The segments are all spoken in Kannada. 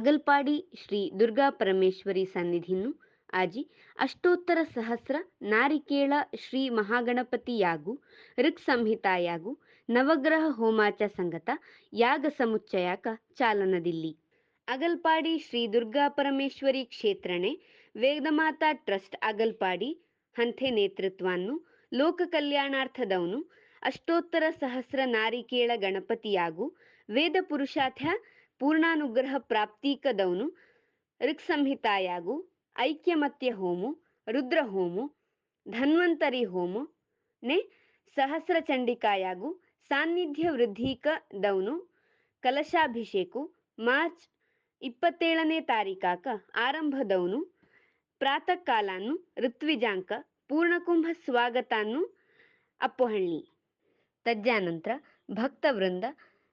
ಅಗಲ್ಪಾಡಿ ಶ್ರೀ ದುರ್ಗಾ ಪರಮೇಶ್ವರಿ ಸನ್ನಿಧಿನು ಆಜಿ ಅಷ್ಟೋತ್ತರ ಸಹಸ್ರ ನಾರಿಕೇಳ ಶ್ರೀ ಮಹಾಗಣಪತಿ ಯಾಗು ಋಕ್ ಸಂಹಿತಾಯಾಗು, ನವಗ್ರಹ ಹೋಮಾಚ ಸಂಗತ, ಯಾಗ ಸಮುಚ್ಚಯಕ ಚಾಲನದಿಲ್ಲಿ. ಅಗಲ್ಪಾಡಿ ಶ್ರೀ ದುರ್ಗಾ ಪರಮೇಶ್ವರಿ ಕ್ಷೇತ್ರಣೆ ವೇದಮಾತಾ ಟ್ರಸ್ಟ್ ಅಗಲ್ಪಾಡಿ ಹಂಥೆ ನೇತೃತ್ವವನ್ನು ಲೋಕ ಕಲ್ಯಾಣಾರ್ಥದವನು, ಅಷ್ಟೋತ್ತರ ಸಹಸ್ರ ನಾರಿಕೇಳ ಗಣಪತಿಯಾಗು, ವೇದ ಪುರುಷಾಥ್ಯ ಪೂರ್ಣಾನುಗ್ರಹ ಪ್ರಾಪ್ತೀಕದವನು ಋಕ್ಸಂಹಿತಾಯಾಗು, ಐಕ್ಯಮತ್ಯ ಹೋಮು, ರುದ್ರ ಹೋಮು, ಧನ್ವಂತರಿ ಹೋಮು, ನೆ ಸಹಸ್ರ ಚಂಡಿಕಾಯಾಗು ಸಾನ್ನಿಧ್ಯ ವೃದ್ಧೀಕ ದೌನು ಕಲಶಾಭಿಷೇಕು, ಮಾರ್ಚ್ ಇಪ್ಪತ್ತೇಳನೇ ತಾರೀಕಾಕ ಆರಂಭದವನು ಪ್ರಾತಃ ಕಾಲಾನ್ನು ಋತ್ವಿಜಾಂಕ, ಪೂರ್ಣಕುಂಭ ಸ್ವಾಗತಾನ್ನು ಅಪ್ಪೊಹಳ್ಳಿ. ತಜ್ಜಾನಂತರ ಭಕ್ತವೃಂದ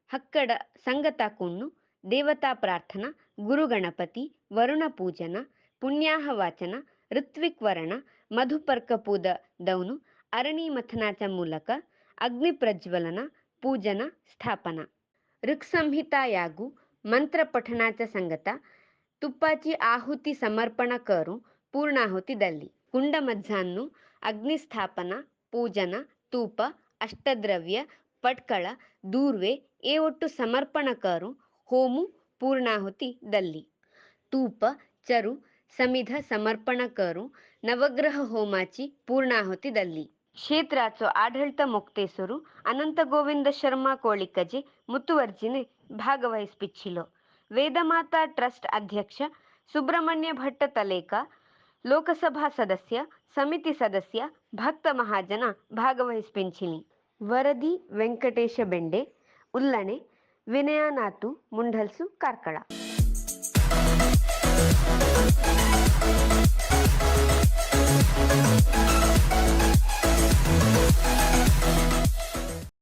ಹಕ್ಕಡ ಸಂಗತಾಕುನ್ನು ದೇವತಾ ಪ್ರಾರ್ಥನಾ ಗುರುಗಣಪತಿ ವರುಣ ಪೂಜನ, ಪುಣ್ಯಾಹ ವಾಚನ, ಋತ್ವಿಕ್ ವರಣ ಮಧುಪರ್ಕಪೂದ ದೌನು, ಅರಣಿ ಮಥನಾಚ ಮೂಲಕ, ಅಗ್ನಿ ಪ್ರಜ್ವಲನ, ಪೂಜನ, ಸ್ಥಾಪನ. ಋಕ್ ಸಂಹಿತಾಯಾಗು ಮಂತ್ರ ಪಠನಾಚ ಸಂಗತ, ತುಪ್ಪಾಚಿ ಆಹುತಿ ಸಮರ್ಪಣ ಕರು ಪೂರ್ಣಾಹುತಿದಲ್ಲಿ ಕುಂಡ ಮಜ್ಜಾನ್ನು ಅಗ್ನಿ ಸ್ಥಾಪನ, ಪೂಜನ ತೂಪ ಅಷ್ಟದ್ರವ್ಯ, ಪಟ್ಕಳ, ದೂರ್ವೆ, ಏ ಒಟ್ಟು ಸಮರ್ಪಣ ಕರು ಹೋಮು ಪೂರ್ಣಾಹುತಿ ದಲ್ಲಿ ತೂಪ ಚರು ಸಮಿಧ ಸಮರ್ಪಣ ಕರು ನವಗ್ರಹ ಹೋಮಾಚಿ ಪೂರ್ಣಾಹುತಿದಲ್ಲಿ ಕ್ಷೇತ್ರಾಚೋ ಆಡಳಿತ ಮೊಕ್ತೇಸರು ಅನಂತ ಗೋವಿಂದ ಶರ್ಮಾ ಕೋಳಿಕಜೆ ಮುತುವರ್ಜಿನೆ ಭಾಗವಹಿಸ್ಪಿಚ್ಚಿಲು ವೇದಮಾತಾ ಟ್ರಸ್ಟ್ ಅಧ್ಯಕ್ಷ ಸುಬ್ರಹ್ಮಣ್ಯ ಭಟ್ಟ ತಲೇಕ ಲೋಕಸಭಾ ಸದಸ್ಯ ಸಮಿತಿ ಸದಸ್ಯ ಭಕ್ತ ಮಹಾಜನ ಭಾಗವಹಿಸ್ಪಿಂಚಿನಿ ವರದಿ ವೆಂಕಟೇಶ ಬೆಂಡೆ ಉಲ್ಲಣೆ వినయ నాతు ముంఢల్సు కార్కళ